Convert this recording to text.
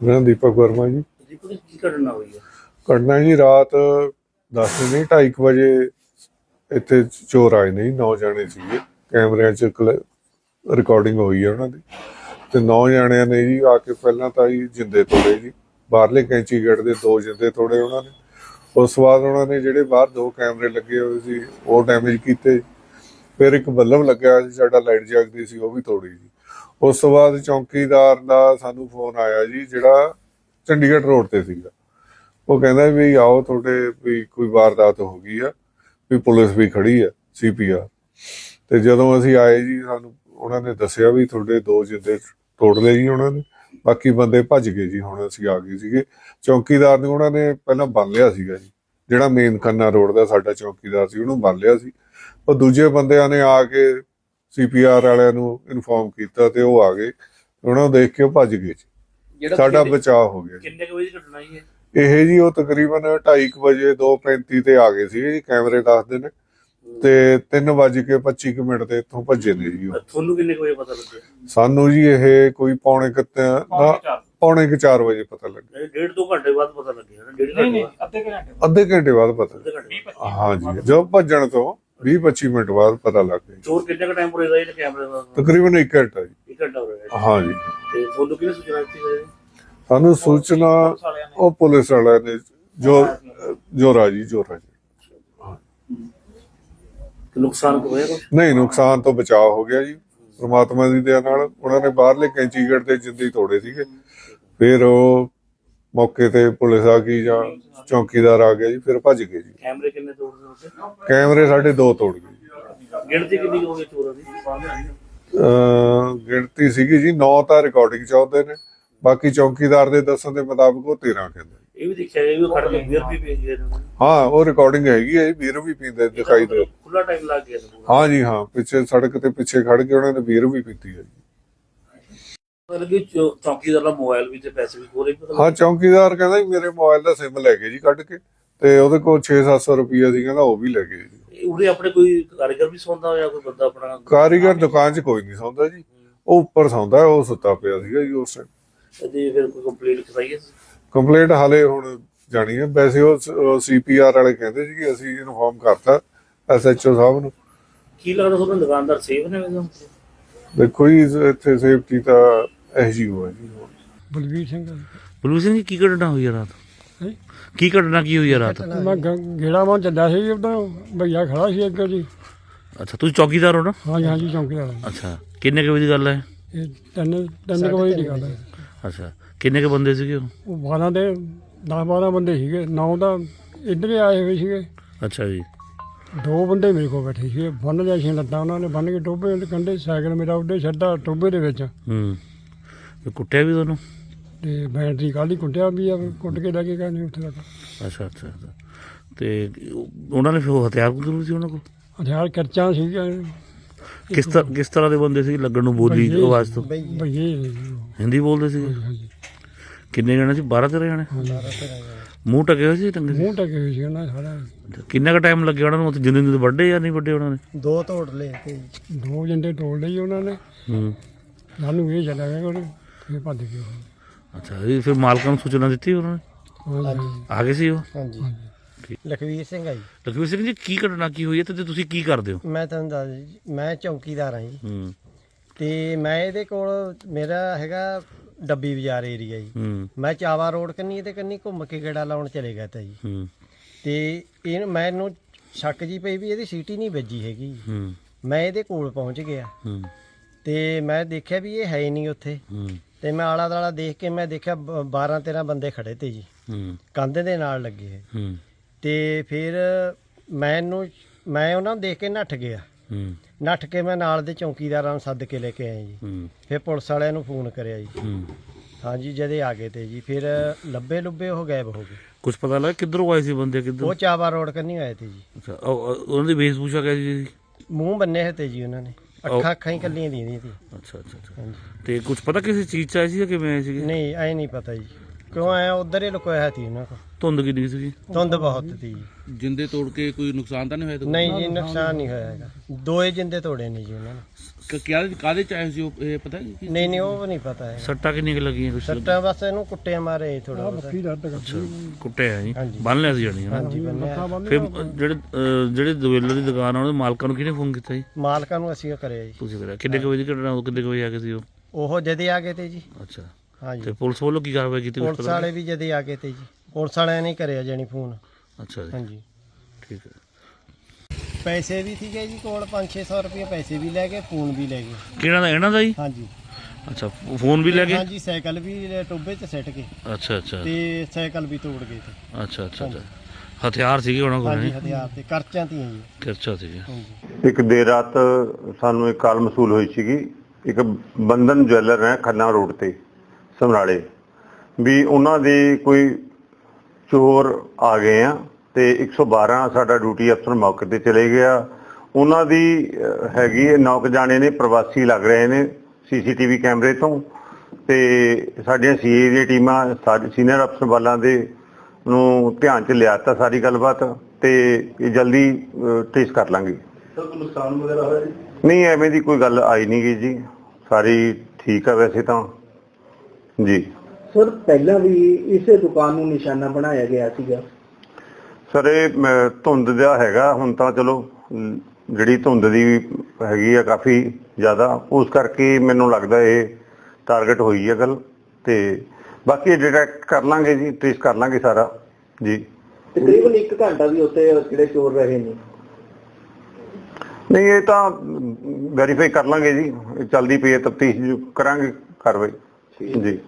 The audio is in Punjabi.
ਮੈਂ ਦੀਪਕ ਵਰਮਾ ਜੀ। ਜੀ, ਕੀ ਘਟਨਾ ਹੋਈ ਹੈ? ਘਟਨਾ ਜੀ ਰਾਤ 10 ਨਹੀਂ 2:30 ਵਜੇ ਇੱਥੇ ਚੋਰ ਆਏ ਨੇ ਜੀ, ਨੌ ਜਾਣੇ ਸੀਗੇ। ਕੈਮਰਿਆਂ 'ਚ ਰਿਕਾਰਡਿੰਗ ਹੋਈ ਹੈ ਉਹਨਾਂ ਦੀ। ਤੇ ਨੌ ਜਾਣਿਆਂ ਨੇ ਜੀ ਆ ਕੇ ਪਹਿਲਾਂ ਤਾਂ ਜੀ ਜਿੰਦੇ ਤੋੜੇ ਜੀ। ਬਾਹਰਲੇ ਕੈਂਚੀ ਗੇਟ ਦੇ ਦੋ ਜਿੰਦੇ ਤੋੜੇ ਉਹਨਾਂ ਨੇ। ਉਸ ਤੋਂ ਬਾਅਦ ਉਹਨਾਂ ਨੇ ਜਿਹੜੇ ਬਾਹਰ ਦੋ ਕੈਮਰੇ ਲੱਗੇ ਹੋਏ ਸੀ ਉਹ ਡੈਮੇਜ ਕੀਤੇ। ਫਿਰ ਇੱਕ ਬੱਲਬ ਲੱਗਿਆ ਸੀ ਸਾਡਾ ਲਾਈਟ ਜਗਦੀ ਸੀ ਉਹ ਵੀ ਤੋੜੀ ਜੀ। ਉਸ ਤੋਂ ਬਾਅਦ ਚੌਕੀਦਾਰ ਦਾ ਸਾਨੂੰ ਫੋਨ ਆਇਆ ਜੀ, ਜਿਹੜਾ ਚੰਡੀਗੜ੍ਹ ਰੋਡ ਤੇ ਸੀਗਾ। ਉਹ ਕਹਿੰਦਾ ਵੀ ਆਓ ਤੁਹਾਡੇ ਵੀ ਕੋਈ ਵਾਰਦਾਤ ਹੋ ਗਈ ਆ, ਵੀ ਪੁਲਿਸ ਵੀ ਖੜੀ ਆ ਸੀਪੀਆਰ ਤੇ ਜਦੋਂ ਅਸੀਂ ਆਏ ਜੀ, ਸਾਨੂੰ ਉਹਨਾਂ ਨੇ ਦੱਸਿਆ ਵੀ ਤੁਹਾਡੇ ਦੋ ਜਿੰਦੇ ਤੋੜ ਲਏ ਜੀ ਉਹਨਾਂ ਨੇ, ਬਾਕੀ ਬੰਦੇ ਭੱਜ ਗਏ ਜੀ, ਹੁਣ ਅਸੀਂ ਆ ਗਏ ਸੀਗੇ। ਚੌਕੀਦਾਰ ਨੇ ਉਹਨਾਂ ਨੇ ਪਹਿਲਾਂ ਬੰਨ ਲਿਆ ਸੀਗਾ ਜੀ, ਜਿਹੜਾ ਮੇਨ ਖੰਨਾ ਰੋਡ ਦਾ ਸਾਡਾ ਚੌਕੀਦਾਰ ਸੀ, ਉਹਨੂੰ ਬੰਨ ਲਿਆ ਸੀ। ਉਹ ਦੂਜੇ ਬੰਦਿਆਂ ਨੇ ਆ ਕੇ ਸੀਪੀਆਰ ਵਾਲਿਆਂ ਨੂੰ ਇਨਫੋਰਮ ਕੀਤਾ ਤੇ ਉਹ ਆ ਗਏ ਉਹਨਾਂ ਨੂੰ ਦੇਖ ਕੇ ਭੱਜ ਗਏ ਜੀ। ਸਾਡਾ ਬਚਾਅ ਹੋ ਗਿਆ ਕਿੰਨੇ ਕੁ ਵਜੇ ਦੀ ਘਟਨਾ ਹੀ ਹੈ ਇਹ ਜੀ ਉਹ ਤਕਰੀਬਨ 2:30 ਵਜੇ 2:35 ਤੇ ਆ ਗਏ ਸੀ ਜੀ ਕੈਮਰੇ ਦੱਸਦੇ ਨੇ। ਤੇ 3:25 ਮਿੰਟ ਤੇ ਇੱਥੋਂ ਭੱਜੇ ਨੇ ਜੀ। ਤੁਹਾਨੂੰ ਕਿੰਨੇ ਕੁ ਵਜੇ ਪਤਾ ਲੱਗਿਆ? ਸਾਨੂੰ ਜੀ ਇਹ ਕੋਈ ਪੌਣੇ ਕੁ ਤ- ਨਾ ਪੌਣੇ 4 ਵਜੇ ਪਤਾ ਲੱਗਿਆ। ਇਹ ਡੇਢ ਦੋ ਘੰਟੇ ਬਾਅਦ ਪਤਾ ਲੱਗਿਆ ਨਾ ਡੇਢ ਨਹੀਂ ਨਹੀਂ ਅੱਧੇ ਘੰਟੇ ਅੱਧੇ ਘੰਟੇ ਬਾਅਦ ਪਤਾ। ਹਾਂ ਜੀ ਜੋ ਭੱਜਣ ਤੋਂ 20-25 ਮਿੰਟ ਬਾਅਦ ਪਤਾ ਲੱਗ ਗਿਆ। ਚੋਰ ਕਿੰਨੇ ਕ ਟਾਈਮ ਪੁਰੇ ਦਾ ਇਹ ਕੈਮਰੇ ਦਾ? ਤਕਰੀਬਨ 1 ਘੰਟਾ ਜੀ। ਇੱਕ ਘੰਟਾ ਹੋ ਰਿਹਾ ਹਾਂ ਜੀ ਤੇ ਤੁਹਾਨੂੰ ਕਿਹਨੇ ਸੂਚਨਾ ਦਿੱਤੀ ਹੈ ਸਾਨੂੰ ਸੂਚਨਾ ਸਾਲਿਆਂ ਨੇ। ਉਹ ਪੁਲਿਸ ਵਾਲਿਆਂ ਨੇ ਜੋ ਜੋਰਾ ਜੀ ਜੋਰਾ ਜੀ। ਕਿ ਨੁਕਸਾਨ ਹੋਇਆ ਨਹੀਂ ਨੁਕਸਾਨ ਤੋਂ ਬਚਾਅ ਹੋ ਗਿਆ ਜੀ। ਪ੍ਰਮਾਤਮਾ ਦੀ ਦਇਆ ਨਾਲ ਉਹਨਾਂ ਨੇ ਬਾਹਰਲੇ ਜਿੰਦੀ ਤੋੜੇ ਸੀਗੇ। ਫਿਰ ਉਹ ਮੌਕੇ ਤੇ ਪੁਲਿਸ ਆ ਗਈ ਜਾਂ ਚੌਕੀਦਾਰ ਆ ਗਿਆ ਜੀ ਫਿਰ ਭੱਜ ਗਏ ਜੀ। ਕੈਮਰੇ ਕਿੰਨੇ ਤੋੜਦੇ ਉੱਤੇ ਕੈਮਰੇ ਸਾਡੇ ਦੋ ਤੋੜ ਗਏ। ਗਿਣਤੀ ਕਿੰਨੀ ਕੁ ਹੋ ਗਈ ਚੋਰਾਂ ਦੀ? ਅਹ ਗਿਣਤੀ ਸੀਗੀ ਜੀ 9 ਤਾਂ ਰਿਕਾਰਡਿੰਗ ਚ ਆਉਂਦੇ ਨੇ। ਬਾਕੀ ਚੌਕੀਦਾਰ ਦੇ ਦੱਸਣ ਦੇ ਮੁਤਾਬਕ ਉਹ 13 ਕਹਿੰਦੇ ਇਹ ਵੀ ਦੇਖਿਆ ਗਿਆ ਵੀ ਉਹ ਖੜ ਕੇ ਬੀਅਰ ਵੀ ਪੀ ਗਏ ਨੇ। ਹਾਂ ਉਹ ਰਿਕਾਰਡਿੰਗ ਹੈਗੀ ਹੈ ਵੀਰ ਵੀ ਪੀਂਦੇ ਦਿਖਾਈ ਦੇ ਖੁੱਲਾ ਟਾਈਮ ਲੱਗ ਗਿਆ ਹਾਂ ਜੀ ਹਾਂ ਪਿੱਛੇ ਸੜਕ ਤੇ ਪਿੱਛੇ ਖੜ ਕੇ ਉਹਨਾਂ ਨੇ ਵੀਰ ਵੀ ਪੀਤੀ ਹੈ ਪਤਾ ਲੱਗੇ ਚੌ- ਚੌਕੀਦਾਰ ਦਾ ਮੋਬਾਈਲ ਵੀ ਤੇ ਪੈਸੇ ਵੀ ਕੋਲੇ ਪਤਾ ਹਾਂ ਚੌਕੀਦਾਰ ਕਹਿੰਦਾ ਜੀ ਮੇਰੇ ਮੋਬਾਈਲ ਦਾ ਸਿਮ ਲੈ ਗਏ ਜੀ ਕੱਢ ਕੇ ਤੇ ਉਹਦੇ ਕੋਲ 6-700 ਰੁਪਈਆ ਸੀ ਕਹਿੰਦਾ ਉਹ ਵੀ ਲੈ ਗਏ ਜੀ। ਉਰੇ ਆਪਣੇ ਕੋਈ ਕਾਰੀਗਰ ਵੀ ਸੌਂਦਾ ਹੋਇਆ ਕੋਈ ਬੰਦਾ ਆਪਣਾ ਕਾਰੀਗਰ ਦੁਕਾਨ 'ਚ ਕੋਈ ਨਹੀਂ ਸੌਂਦਾ ਜੀ। ਉਹ ਉੱਪਰ ਸੌਂਦਾ ਉਹ ਸੁੱਤਾ ਪਿਆ ਸੀਗਾ ਜੀ ਉਸ ਟਾਈਮ ਇਹਦੀ ਫਿਰ ਕੋਈ ਕੰਪਲੀਟ ਕੰਪਲੇਂਟ ਹਾਲੇ ਹੁਣ ਜਾਣੀ ਹੈ। ਵੈਸੇ ਉਹ ਸੀਪੀਆਰ ਵਾਲੇ ਕਹਿੰਦੇ ਸੀ ਕਿ ਅਸੀਂ ਇਨਫੋਰਮ ਕਰਤਾ ਐਸਐਚਓ ਸਾਹਿਬ ਨੂੰ। ਕੀ ਲੱਗਦਾ ਤੁਹਾਨੂੰ ਦੁਕਾਨਦਾਰ ਸੇਫ ਨੇ ਵੈਸੇ? ਦੇਖੋ ਜੀ ਇੱਥੇ ਸੇਫਟੀ ਤਾਂ ਐਸਜੀਓ ਹੈ। ਜੀ ਬਲਵੀਰ ਸਿੰਘ। ਬਲੂ ਸਿੰਘ ਜੀ ਕੀ ਘਟਨਾ ਹੋਈ ਰਾਤ? ਹੈਂ? ਕੀ ਘਟਨਾ ਕੀ ਹੋਈ ਰਾਤ? ਮੈਂ ਗ- ਗੇੜਾ ਮਾਂ ਚੱਲਿਆ ਸੀ ਉਦੋਂ ਭਈਆ ਖੜਾ ਸੀ ਅੱਗੇ ਜੀ। ਅੱਛਾ ਤੁਸੀਂ ਚੌਕੀਦਾਰ ਹੋ ਨਾ? ਹਾਂਜੀ ਹਾਂਜੀ ਚੌਂਕੀਦਾਰ ਅੱਛਾ ਕਿੰਨੇ ਕੁ ਵਜੇ ਦੀ ਗੱਲ ਹੈ? ਇਹ ਤਿੰਨ ਤਿੰਨ ਕੁ ਵਜੇ ਦੀ ਗੱਲ ਹੈ। ਅੱਛਾ ਕਿੰਨੇ ਕੁ ਬੰਦੇ ਸੀਗੇ ਉਹ? ਉਹ 12 ਦੇ 10 12 ਬੰਦੇ ਸੀਗੇ ਨੌ ਤਾਂ ਇੱਧਰ ਹੀ ਆਏ ਹੋਏ ਸੀਗੇ। ਅੱਛਾ ਜੀ। ਦੋ ਬੰਦੇ ਮੇਰੇ ਕੋਲ ਬੈਠੇ ਸੀਗੇ ਬੰਨ ਲਿਆ ਸੀ ਲੱਤਾਂ ਉਹਨਾਂ ਨੇ ਬੰਨ ਕੇ ਟੋਬੇ ਦੇ ਕੰਢੇ ਸਾਈਕਲ ਮੇਰਾ ਉੱਡੇ ਛੱਡਾ ਟੋਬੇ ਦੇ ਵਿੱਚ। ਹੂੰ ਤੇ ਕੁੱਟਿਆ ਵੀ ਤੁਹਾਨੂੰ? ਤੇ ਬੈਟਰੀ ਕਾਲੀ ਕੁੱਟਿਆ ਵੀ ਆ ਕੁੱਟ ਕੇ ਲੈ ਕੇ ਗਏ ਨੇ ਉੱਥੇ ਤੱਕ। ਅੱਛਾ ਅੱਛਾ ਅੱਛਾ। ਤੇ ਉਹ- ਉਹਨਾਂ ਨੇ ਫਿਰ ਉਹ ਹਥਿਆਰ ਜ਼ਰੂਰ ਸੀ ਉਹਨਾਂ ਕੋਲ? ਹਥਿਆਰ ਕਰਚਾਂ ਸੀਗੀਆਂ। ਕਿਸ ਤਰ੍ਹਾਂ ਕਿਸ ਤਰ੍ਹਾਂ ਦੇ ਬੰਦੇ ਸੀ ਲੱਗਣ ਨੂੰ ਬੋਲੀ ਆਵਾਜ਼ ਤੋਂ? ਭਈਏ। ਹਿੰਦੀ ਬੋਲਦੇ ਸੀ ਹਾਂਜੀ ਕਿੰਨੇ ਜਣੇ ਸੀ? 12 13 ਜਣੇ? ਮੂੰਹ ਟਕੇ ਹੋਏ ਸੀ ਟੰਗੇ ਸੀ ਮੂੰਹ ਟਕੇ ਹੋਏ ਸੀ ਉਹਨਾਂ ਦੇ ਸਾਰਾ ਕਿੰਨਾ ਕੁ ਟਾਈਮ ਲੱਗਿਆ ਉਹਨਾਂ ਨੂੰ? ਉੱਥੇ ਜਿੰਦੇ ਜਿੰਦੇ ਵੱਡੇ ਜਾਂ ਨਹੀਂ ਵੱਡੇ ਉਹਨਾਂ ਨੇ ਦੋ ਤੋੜ ਲਏ ਤੇ ਦੋ ਜੰਡੇ ਤੋੜ ਲਈ ਉਹਨਾਂ ਨੇ। ਹੂੰ। ਸਾਨੂੰ ਇਹ ਚੱਲਿਆ ਗਿਆ ਉਹਨੇ ਫਿਰ ਭੱਜ ਗਏ ਉਹ। ਅੱਛਾ ਇਹ ਫਿਰ ਮਾਲਕਾਂ ਨੂੰ ਸੂਚਨਾ ਦਿੱਤੀ ਉਹਨਾਂ ਨੇ? ਹਾਂਜੀ। ਆ ਗਏ ਸੀ ਉਹ? ਹਾਂਜੀ। ਲਖਵੀਰ ਸਿੰਘ ਆ ਜੀ ਲਖਵੀਰ ਸਿੰਘ ਜੀ ਕੀ ਘਟਨਾ ਕੀ ਹੋਈ? ਹੈ ਤੇ ਤੁਸੀਂ ਕੀ ਕਰਦੇ ਹੋ? ਮੈਂ ਤੁਹਾਨੂੰ ਦੱਸ ਜੀ ਮੈਂ ਚੌਕੀਦਾਰ ਹਾਂ ਜੀ। ਹੂੰ। ਤੇ ਮੈਂ ਇਹਦੇ ਕੋਲ ਮੇਰਾ ਹੈਗਾ ਡੱਬੀ ਬਾਜ਼ਾਰ ਏਰੀਆ ਜੀ। ਹੂੰ। ਮੈਂ ਚਾਵਾ ਰੋਡ ਕੰਨੀ ਤੇ ਕੰਨੀ ਘੁੰਮ ਕੇ ਗੇੜਾ ਲਾਉਣ ਚਲੇ ਗਿਆ ਤਾ ਜੀ। ਹੂੰ। ਤੇ ਇਹ ਮੈਨੂੰ ਸ਼ੱਕ ਜੀ ਪਈ ਵੀ ਇਹਦੀ ਸੀਟੀ ਨਹੀਂ ਵੱਜੀ ਹੈਗੀ। ਹੂੰ। ਮੈਂ ਇਹਦੇ ਕੋਲ ਪਹੁੰਚ ਗਿਆ। ਹੂੰ। ਤੇ ਮੈਂ ਦੇਖਿਆ ਵੀ ਇਹ ਹੈ ਹੀ ਨਹੀਂ ਉੱਥੇ। ਹੂੰ। ਤੇ ਮੈਂ ਆਲਾ ਦਾਲਾ ਦੇਖ ਕੇ ਮੈਂ ਦੇਖਿਆ 12 13 ਬੰਦੇ ਖੜੇ ਤੇ ਜੀ। ਹੂੰ। ਕੰਧ ਦੇ ਨਾਲ ਲੱਗੇ ਹੈ। ਹੂੰ। ਤੇ ਫਿਰ ਮੈਨੂੰ ਮੈਂ ਉਹਨਾਂ ਨੂੰ ਦੇਖ ਕੇ ਨੱਠ ਗਿਆ। ਹੂੰ। ਨੱਠ ਕੇ ਮੈਂ ਨਾਲ ਦੇ ਚੌਕੀਦਾਰਾਂ ਨੂੰ ਸੱਦ ਕੇ ਲੈ ਕੇ ਆਇਆ ਜੀ। ਹੂੰ। ਫਿਰ ਪੁਲਿਸ ਵਾਲਿਆਂ ਨੂੰ ਫੋਨ ਕਰਿਆ ਜੀ। ਹੂੰ। ਹਾਂਜੀ ਜਦੇ ਆ ਗਏ ਤੇ ਜੀ। ਫਿਰ ਲੱਭੇ ਲੁੱਬੇ ਉਹ ਗਾਇਬ ਹੋ ਗਏ। ਕੁਝ ਪਤਾ ਲੱਗਾ ਕਿੱਧਰੋਂ ਆਏ ਸੀ ਬੰਦੇ ਕਿੱਧਰ? ਉਹ ਚਾਵਾ ਰੋਡ ਕੰਨੀ ਆਏ ਤੇ ਜੀ। ਅੱਛਾ ਉਹ- ਉਹ- ਉਹਨਾਂ ਦੀ ਵੇਸ਼ਭੂਸ਼ਾ ਕਿਹਦੀ ਸੀ? ਮੂੰਹ ਬੰਨੇ ਹੋਏ ਤੇ ਜੀ ਉਹਨਾਂ ਨੇ। ਅੱਖਾਂ ਅੱਖਾਂ ਹੀ ਕੱਲੀਆਂ ਦੀਆਂ ਸੀ ਅੱਛਾ ਅੱਛਾ ਅੱਛਾ। ਹਾਂਜੀ। ਤੇ ਕੁਝ ਪਤਾ ਕਿਸੇ ਚੀਜ਼ ਚ ਆਏ ਸੀ ਜਾਂ ਕਿਵੇਂ ਆਏ ਸੀਗੇ? ਨਹੀਂ ਐ ਨਹੀਂ ਪਤਾ ਜੀ। ਕਿਉਂ ਆਇਆ? ਉਧਰ ਹੀ ਲੁਕੋਇਆ ਸੀ ਉਹਨਾਂ ਕੋਲ। ਧੁੰਦ ਕਿੰਨੀ ਸੀਗੀ? ਧੁੰਦ ਬਹੁਤ ਸੀ। ਜੀ ਜਿੰਦੇ ਤੋੜ ਕੇ ਕੋਈ ਨੁਕਸਾਨ ਤਾਂ ਨਹੀਂ ਹੋਇਆ ਨਹੀਂ ਜੀ ਨੁਕਸਾਨ ਨਹੀਂ ਹੋਇਆ ਹੈਗਾ। ਦੋਏ ਜਿੰਦੇ ਤੋੜੇ ਨੇ ਜੀ ਉਹਨਾਂ ਨੇ। ਕਿਹਦੇ ਕਾਦੇ ਚ ਆਏ ਸੀ ਉਹ? ਇਹ ਪਤਾ ਕੀ ਨਹੀਂ ਨਹੀਂ ਉਹ ਨਹੀਂ ਪਤਾ ਹੈ ਸੱਟਾਂ ਕਿੰਨੀਆਂ ਕੁ ਲੱਗੀਆਂ ਕੁਛ? ਸੱਟਾਂ ਬਸ ਇਹਨੂੰ ਕੁੱਟਿਆ ਮਾਰੇ ਥੋੜਾ ਕੁੱਟਿਆ ਜੀ। ਹਾਂਜੀ। ਬੰਨ ਲਿਆ ਸੀ ਜਾਣੀ ਹਨਾ ਹਾਂਜੀ ਬੰਨਿਆ ਫਿਰ ਅ, ਜਿਹੜੇ ਅ, ਜਿਹੜੇ ਦੁਵੇਲਰ ਦੀ ਦੁਕਾਨ ਆ ਮਾਲਕਾਂ ਨੂੰ ਕਿਹਨੇ ਫੋਨ ਕੀਤਾ ਜੀ? ਮਾਲਕਾਂ ਨੂੰ ਅਸੀਂ ਉਹ ਕਰਿਆ ਜੀ। ਤੁਸੀਂ ਕਰਿਆ। ਕਿੰਨੇ ਕੁ ਵਜੇ ਦੀ ਘਟਨਾ? ਉਹ ਕਿੰਨੇ ਕੁ ਵਜੇ ਆ ਗਏ ਸੀ ਉਹ? ਉਹ ਜਦੇ ਆ ਗਏ ਤੇ ਜੀ। ਅੱਛਾ। ਹਾਂਜੀ। ਤੇ ਪੁਲਿਸ ਵੱਲੋਂ ਕੀ ਕਾਰਵਾਈ ਕੀਤੀ ਕੁਛ ਪੁਲਿਸ ਪਤਾ ਵਾਲੇ ਵੀ ਜਦੇ ਆ ਗਏ ਤੇ ਜੀ। ਪੁਲਿਸ ਵਾਲਿਆਂ ਨੇ ਕਰਿਆ ਜਾਣੀ ਫੋਨ? ਅੱਛਾ ਜੀ। ਹਾਂਜੀ। ਠੀਕ ਹੈ। ਪੈਸੇ ਵੀ ਸੀਗੇ ਜੀ ਕੋਲ 5-600 ਰੁਪਏ ਪੈਸੇ ਵੀ ਲੈ ਗਏ ਫੋਨ ਵੀ ਲੈ ਗਏ। ਕਿਹਨਾਂ ਦਾ ਇਹਨਾਂ ਦਾ ਜੀ? ਹਾਂਜੀ। ਅੱਛਾ ਫੋਨ ਵੀ ਲੈ ਗਏ? ਹਾਂਜੀ ਸਾਈਕਲ ਵੀ ਟੋਬੇ 'ਚ ਸਿੱਟ ਗਏ ਅੱਛਾ ਅੱਛਾ। ਤੇ ਸਾਈਕਲ ਵੀ ਤੋੜ ਗਏ ਤੇ। ਅੱਛਾ ਅੱਛਾ ਅੱਛਾ। ਹਥਿਆਰ ਸੀਗੇ ਉਹਨਾਂ ਕੋਲ ਹਾਂਜੀ ਨਹੀਂ ਹਥਿਆਰ ਤੇ ਕਰਚਾਂ ਤੀਆਂ ਜੀ। ਕਿਰਚਾ ਸੀਗੇ ਹਾਂਜੀ। ਇੱਕ ਦੇਰ ਰਾਤ ਸਾਨੂੰ ਇੱਕ ਕਾਲ ਮਸੂਲ ਹੋਈ ਸੀਗੀ। ਇੱਕ ਬੰਧਨ ਜਵੈਲਰ ਹੈ ਖੰਨਾ ਰੋਡ ਤੇ। ਸਮਰਾਲੇ ਵੀ ਉਹਨਾਂ ਦੇ ਕੋਈ ਚੋਰ ਆ ਗਏ ਆ ਤੇ 112 ਸਾਡਾ ਡਿਊਟੀ ਅਫਸਰ ਮੌਕੇ ਤੇ ਚਲੇ ਗਿਆ। ਉਹਨਾਂ ਦੀ ਹੈਗੀ ਨੌਕ ਜਾਣੇ ਨੇ ਪ੍ਰਵਾਸੀ ਲੱਗ ਰਹੇ ਨੇ ਸੀਸੀਟੀਵੀ ਕੈਮਰੇ ਤੋਂ ਤੇ ਸਾਡੀਆਂ ਸੀਏ ਦੀਆਂ ਟੀਮਾਂ ਸਾਡੇ ਸੀਨੀਅਰ ਅਫਸਰ ਵਾਲਾਂ ਦੇ ਨੂੰ ਧਿਆਨ ਚ ਲਿਆਤਾ ਸਾਰੀ ਗੱਲਬਾਤ ਤੇ ਜਲਦੀ ਟ੍ਰੇਸ ਕਰ ਲਾਂਗੇ। ਸਰ ਕੋਈ ਨੁਕਸਾਨ ਵਗੈਰਾ ਹੋਇਆ ਜੀ? ਨਹੀਂ ਐਵੇਂ ਦੀ ਕੋਈ ਗੱਲ ਆਈ ਨਹੀਂ ਗਈ ਜੀ। ਸਾਰੀ ਠੀਕ ਆ ਵੈਸੇ ਤਾਂ। ਜੀ। ਸਰ ਪਹਿਲਾਂ ਵੀ ਇਸੇ ਦੁਕਾਨ ਨੂੰ ਨਿਸ਼ਾਨਾ ਬਣਾਇਆ ਗਿਆ ਸੀਗਾ? ਸਰ ਇਹ ਧੁੰਦ ਦਾ ਹੈਗਾ ਹੁਣ ਤਾਂ ਚਲੋ ਜਿਹੜੀ ਧੁੰਦ ਦੀ ਹੈਗੀ ਆ ਕਾਫੀ ਜ਼ਿਆਦਾ ਉਸ ਕਰਕੇ ਮੈਨੂੰ ਲੱਗਦਾ ਇਹ ਟਾਰਗੇਟ ਹੋਈ ਹੈ ਗੱਲ ਤੇ ਬਾਕੀ ਡਿਟੈਕਟ ਕਰ ਲਾਂਗੇ ਜੀ ਟ੍ਰੇਸ ਕਰ ਲਾਂਗੇ ਸਾਰਾ ਜੀ। ਤਕਰੀਬਨ 1 ਘੰਟਾ ਵੀ ਉੱਥੇ ਜਿਹੜੇ ਚੋਰ ਰਹੇ ਨੇ। ਨਹੀਂ ਇਹ ਤਾਂ ਵੈਰੀਫਾਈ ਕਰ ਲਾਂਗੇ ਜੀ ਇਹ ਚੱਲਦੀ ਪਈ ਹੈ ਤਫਤੀਸ਼ ਕਰਾਂਗੇ ਕਾਰਵਾਈ। ਜੀ